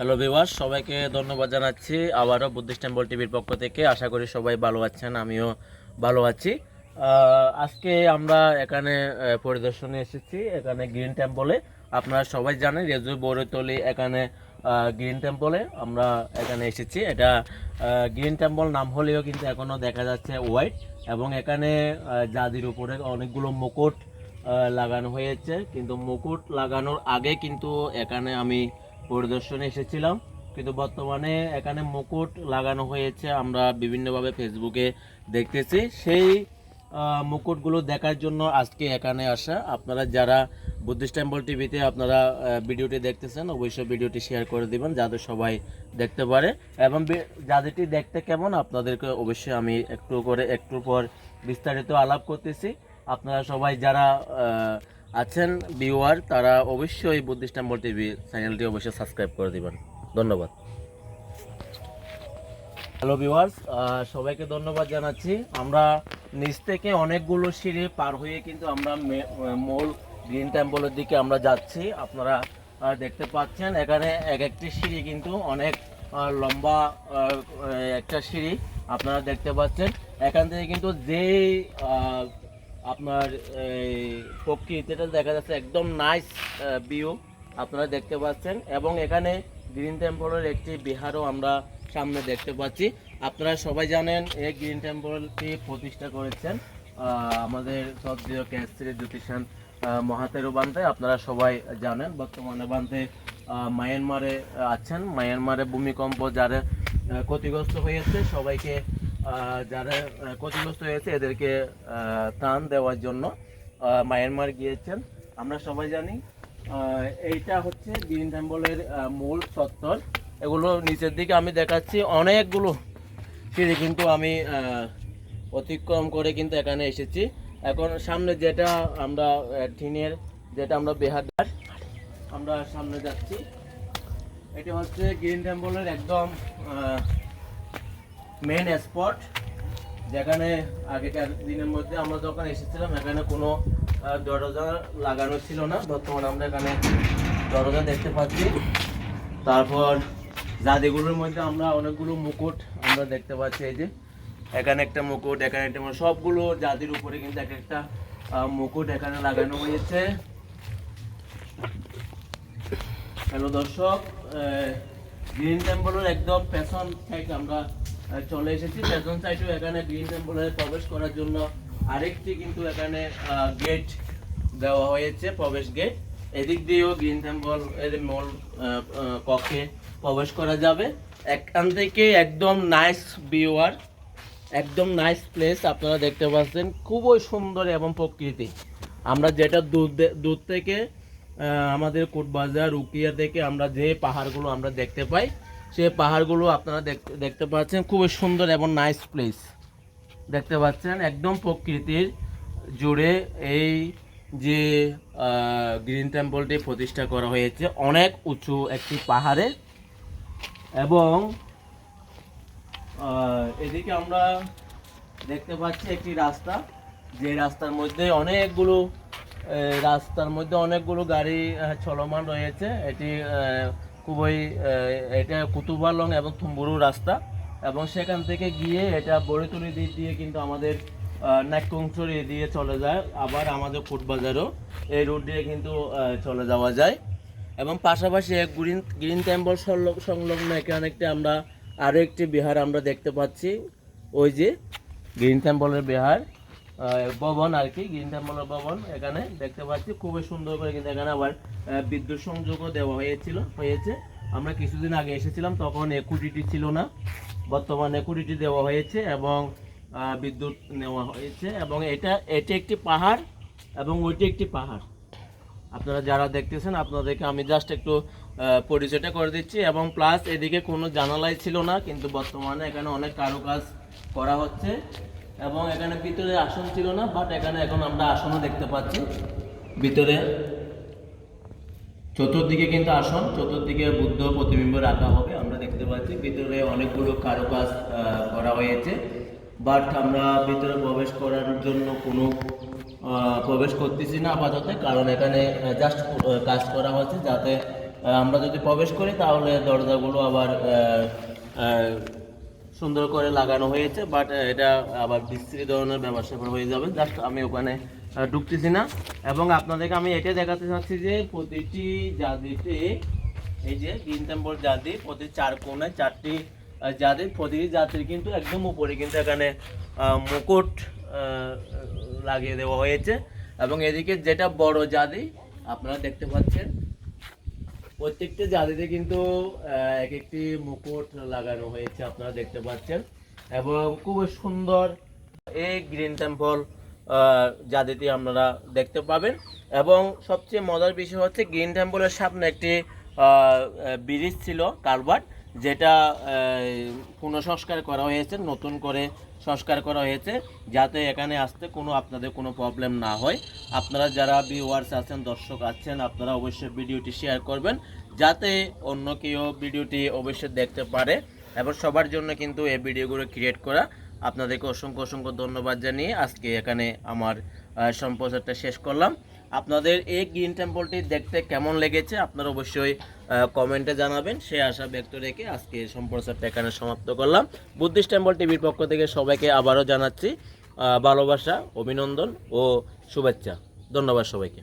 Hello viewers সবাইকে ধন্যবাদ জানাচ্ছি আবারও বুদ্ধিস্ট টেম্পল টিভির পক্ষ থেকে। আশা করি সবাই ভালো আছেন, আমিও ভালো আছি। আজকে আমরা এখানে পরিদর্শনে এসেছি, এখানে গ্রিন টেম্পলে। আপনারা সবাই জানেন, রেজু বৌরতলি এখানে গ্রিন টেম্পলে আমরা এখানে এসেছি। এটা গ্রিন টেম্পল নাম হলেও কিন্তু এখনও দেখা যাচ্ছে হোয়াইট এবং এখানে জাদির উপরে অনেকগুলো মুকুট লাগানো হয়েছে। কিন্তু মুকুট লাগানোর আগে কিন্তু এখানে আমি পরিদর্শনে এসেছিলাম, কিন্তু বর্তমানে এখানে মুকুট লাগানো হয়েছে, আমরা বিভিন্নভাবে ফেসবুকে দেখতেছি। সেই মুকুটগুলো দেখার জন্য আজকে এখানে আসা। আপনারা যারা বুদ্ধিস্ট টেম্পল টিভিতে আপনারা ভিডিওটি দেখতেছেন, অবশ্যই ভিডিওটি শেয়ার করে দিবেন, যাতে সবাই দেখতে পারে। এবং যাদেরটি দেখতে কেমন, আপনাদেরকে অবশ্যই আমি একটু করে, একটু পর বিস্তারিত আলাপ করতেছি। আপনারা সবাই যারা আছেন ভিউয়ার তারা অবশ্যই বুদ্ধিস্ট টেম্পল টিভি চ্যানেলটি অবশ্যই সাবস্ক্রাইব করে দিবেন। ধন্যবাদ। হ্যালো ভিউয়ার্স সবাইকে ধন্যবাদ জানাচ্ছি। আমরা নিচ থেকে অনেকগুলো সিঁড়ি পার হয়ে কিন্তু আমরা মূল গ্রিন টেম্পলের দিকে আমরা যাচ্ছি। আপনারা দেখতে পাচ্ছেন, এখানে এক একটি সিঁড়ি কিন্তু অনেক লম্বা একটা সিঁড়ি আপনারা দেখতে পাচ্ছেন। এখান থেকে কিন্তু যেই আপনার এই প্রকৃতিটা দেখা যাচ্ছে একদম নাইস ভিউ আপনারা দেখতে পাচ্ছেন। এবং এখানে গ্রিন টেম্পলের একটি বিহারও আমরা সামনে দেখতে পাচ্ছি। আপনারা সবাই জানেন এই গ্রিন টেম্পলটি প্রতিষ্ঠা করেছেন আমাদের সদ্রীয় ক্যাস্ত্রী জ্যোতিষান মহাতেরু বান্ধে আপনারা সবাই জানেন, বর্তমানে বান্ধে মায়ানমারে আছেন। মায়ানমারে ভূমিকম্প যারা ক্ষতিগ্রস্ত হয়েছে, সবাইকে যারা ক্ষতিগ্রস্ত হয়েছে, এদেরকে ত্রাণ দেওয়ার জন্য মায়ানমার গিয়েছেন। আমরা সবাই জানি এইটা হচ্ছে গ্রিন টেম্পলের মূল চত্বর এগুলো নিচের দিকে আমি দেখাচ্ছি। অনেকগুলো সিঁড়ি কিন্তু আমি অতিক্রম করে কিন্তু এখানে এসেছি। এখন সামনে যেটা আমরা টিনের যেটা আমরা বেহার আমরা সামনে যাচ্ছি। এটি হচ্ছে গ্রিন টেম্পলের একদম মেন স্পট যেখানে আগেকার দিনের মধ্যে আমরা যখন এসেছিলাম, এখানে কোনো দরজা লাগানো ছিল না। বর্তমানে আমরা এখানে দরজা দেখতে পাচ্ছি। তারপর জাদিগুলোর মধ্যে আমরা অনেকগুলো মুকুট আমরা দেখতে পাচ্ছি। এই যে, এখানে একটা মুকুট, এখানে একটা সবগুলো জাতির উপরে কিন্তু এক একটা মুকুট এখানে লাগানো হয়েছে। হ্যালো দর্শক গ্রিন টেম্পলের একদম পেছন সাইড আমরা চলে এসেছি। পেছন সাইডেও এখানে গ্রিন টেম্পলে প্রবেশ করার জন্য আরেকটি কিন্তু এখানে গেট দেওয়া হয়েছে, প্রবেশ গেট এদিক দিয়েও গ্রিন টেম্পল এর মূল কক্ষে প্রবেশ করা যাবে। এখান থেকে একদম নাইস ভিউয়ার একদম নাইস প্লেস আপনারা দেখতে পাচ্ছেন। খুবই সুন্দর এবং প্রকৃতি। আমরা যেটা দূর দূর থেকে আমাদের কোটবাজার উকিয়া থেকে আমরা যে পাহাড়গুলো আমরা দেখতে পাই সেই পাহাড়গুলো আপনারা দেখতে পাচ্ছেন, খুবই সুন্দর এবং নাইস প্লেস দেখতে পাচ্ছেন, একদম প্রকৃতির জুড়ে এই যে গ্রিন টেম্পলটি প্রতিষ্ঠা করা হয়েছে, অনেক উঁচু একটি পাহাড়ে। এবং এদিকে আমরা দেখতে পাচ্ছি একটি রাস্তা, যে রাস্তার মধ্যে অনেকগুলো রাস্তার মধ্যে অনেকগুলো গাড়ি চলমান রয়েছে। এটি খুবই এটা কুতুবালং এবং থুম্বুরু রাস্তা। এবং সেখান থেকে গিয়ে এটা বড়িতুলি দিক দিয়ে কিন্তু আমাদের নাককুংচুরি দিয়ে চলে যায়, আবার আমাদের ফুটবাজারও। এই রুট দিয়ে কিন্তু চলে যাওয়া যায়। এবং পাশাপাশি এক গ্রিন গ্রিন টেম্পল সংলগ- সংলগ্ন, এখানে একটি আমরা আরও একটি বিহার আমরা দেখতে পাচ্ছি। ওই যে গ্রিন টেম্পলের বিহার। ভবন আর কি গ্রিন টেম্পলের ভবন। এখানে দেখতে পাচ্ছি, খুবই সুন্দর করে কিন্তু এখানে আবার বিদ্যুৎ সংযোগও দেওয়া হয়েছিল, হয়েছে। আমরা কিছুদিন আগে এসেছিলাম, তখন একুডিটি ছিল না। বর্তমানে একুডিটি দেওয়া হয়েছে এবং বিদ্যুৎ নেওয়া হয়েছে এবং এটা, এটি একটি পাহাড় এবং ওইটি একটি পাহাড়। আপনারা যারা দেখতেছেন, আপনাদেরকে আমি জাস্ট একটু পরিচয়টা করে দিচ্ছি এবং প্লাস এদিকে কোনো জানালাই ছিল না, কিন্তু বর্তমানে এখানে অনেক কারুকাজ করা হচ্ছে। এবং এখানে ভিতরে আসন ছিল না বাট এখানে এখন আমরা আসনও দেখতে পাচ্ছি। ভিতরে চতুর্দিকে কিন্তু আসন, চতুর্দিকে বুদ্ধ প্রতিবিম্ব রাখা হবে, আমরা দেখতে পাচ্ছি। ভিতরে অনেকগুলো কারুকাজ করা হয়েছে বাট আমরা ভিতরে প্রবেশ করার জন্য কোনো প্রবেশ করতেছি না আপাতত, কারণ এখানে জাস্ট কাজ করা হচ্ছে যাতে আমরা যদি প্রবেশ করি তাহলে দরজাগুলো আবার সুন্দর করে লাগানো হয়েছে বাট এটা আবার বিস্তৃত ধরনের ব্যবসা হয়ে যাবে। জাস্ট আমি ওখানে ঢুকতেছি না। এবং আপনাদেরকে আমি এটা দেখাতে চাচ্ছি যে প্রতিটি জাতিতে এই যে গ্রিন টেম্পল জাতি প্রতি চার কোণায় চারটি আহ, জাতি প্রতিটি জাতির কিন্তু একদম উপরে কিন্তু এখানে মুকুট লাগিয়ে দেওয়া হয়েছে। এবং এদিকে যেটা বড় জাতি আপনারা দেখতে পাচ্ছেন প্রত্যেকটা জাতিতে কিন্তু এক একটি মুকুট লাগানো হয়েছে, আপনারা দেখতে পাচ্ছেন। এবং খুব সুন্দর এই গ্রিন টেম্পল জাতিটি আপনারা দেখতে পাবেন। এবং সবচেয়ে মজার বিষয় হচ্ছে, গ্রিন টেম্পলের সামনে একটি ব্রিজ ছিল কারবার যেটা পুনঃসংস্কার করা হয়েছে, নতুন করে সংস্কার করা হয়েছে যাতে এখানে আসতে কোনো আপনাদের কোনো প্রবলেম না হয়। আপনারা যারা ভিউয়ার্স আছেন, দর্শক আছেন, আপনারা অবশ্যই ভিডিওটি শেয়ার করবেন যাতে অন্য কেউ ভিডিওটি অবশ্যই দেখতে পারে এবং সবার জন্য কিন্তু এই ভিডিওগুলো ক্রিয়েট করা। আপনাদেরকে অসংখ্য অসংখ্য ধন্যবাদ জানিয়ে আজকে এখানে আমার সম্প্রচারটা শেষ করলাম। আপনাদের এই গ্রিন টেম্পলটি দেখতে কেমন লেগেছে আপনারা অবশ্যই কমেন্টে জানাবেন। সে আশা ব্যক্ত রেখে আজকে সম্প্রচারটা এখানে সমাপ্ত করলাম। বুদ্ধিস্ট টেম্পল টিভির পক্ষ থেকে সবাইকে আবারও জানাচ্ছি ভালোবাসা, অভিনন্দন ও শুভেচ্ছা। ধন্যবাদ সবাইকে।